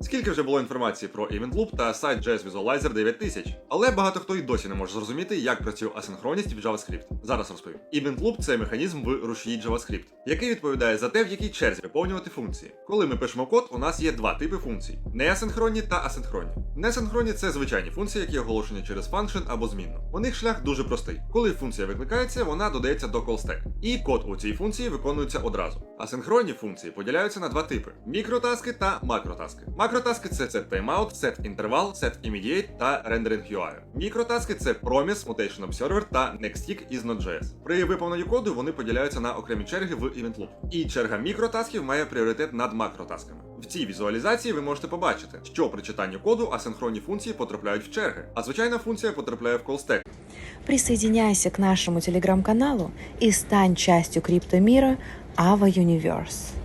Скільки вже було інформації про Event Loop та сайт JS Visualizer 9000, але багато хто й досі не може зрозуміти, як працює асинхронність в JavaScript. Зараз розповім. Event Loop – це механізм в рушії JavaScript, який відповідає за те, в якій черзі виповнювати функції. Коли ми пишемо код, у нас є два типи функцій: неасинхронні та асинхронні. Несинхронні це звичайні функції, які оголошені через function або змінну. У них шлях дуже простий. Коли функція викликається, вона додається до callstack. І код у цій функції виконується одразу. Асинхронні функції поділяються на два типи: мікротаски та макротаски. Макротаски це set timeout, set інтервал, set immediate та rendering UI. Мікротаски це promise, mutation observer та nexttick із Node.js. При виповненні коду вони поділяються на окремі черги в event loop. І черга мікротасків має пріоритет над макротасками. В цій візуалізації ви можете побачити, що при читанні коду асинхронні функції потрапляють в черги, а звичайна функція потрапляє в callstack. Присоединяйся к нашему телеграм-каналу и стань частью криптомира Ava Universe.